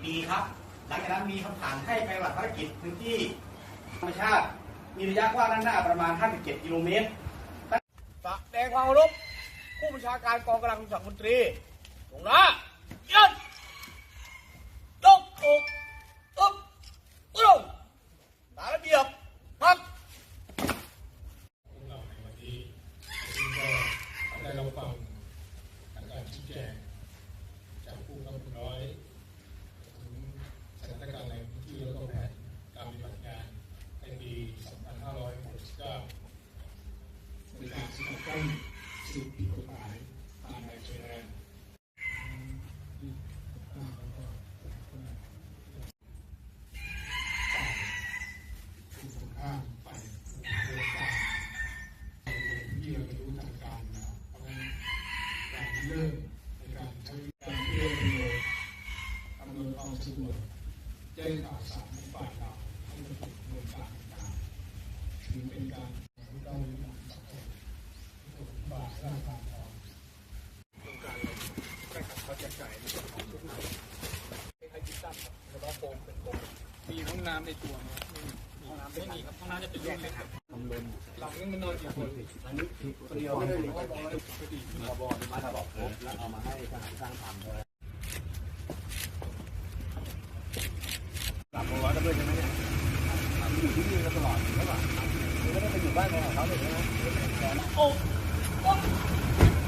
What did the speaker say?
4 ปีครับ หลังจากนั้นมีคำสั่งให้ไปปฏิบัติภารกิจพื้นที่ธรรมชาติ มีระยะกว้างด้านหน้าประมาณ 57 กิโลเมตรแสดงความเคารพผู้บัญชาการกองกำลังสังมนตรีตรงหน้ายันตกอกอึ๊บตรงตามระเบียบครับเราในวันนี้ก็ได้รับฟังการชี้แจงจากผู้กำกับน้อยถึงสถานการณ์ในพื้นที่แล้วก็แผนการปฏิบัติงานในปี 2569ใน การสกัดกั้นสิ่งผิดกฎหมายตามแนวชายแดนผู้สงข้ามไปเรื่องการที่เราจะรู้ทางการนะครับเพราะฉะนั้นการเริ่มในการใช้การเอื้อประโยชน์อำนวยความสะดวกแจ้งข่าวสารให้ฝ่ายเราให้มันถูกดำเนินการต่างๆถือเป็นการ มเป็นโฟมมีห้องน้ำในตัวไหมไม่มีห้องน้ำไม่มีครับห้องน้ำจะเป็นรุ่นเล็กครับหลังนี้มันนอนกี่คนอันนี้คนเดียวไม่ได้มีข้อบอลบอลมาบอกครบแล้วเอามาให้ทหารสร้างทำเลยกลับมาวัดกันด้วยใช่ไหมเนี่ยอยู่ที่นี่กันตลอดใช่ป่ะไม่ได้ไปอยู่บ้านของเขาเลยใช่ไหมโอ้โอ้ よっ!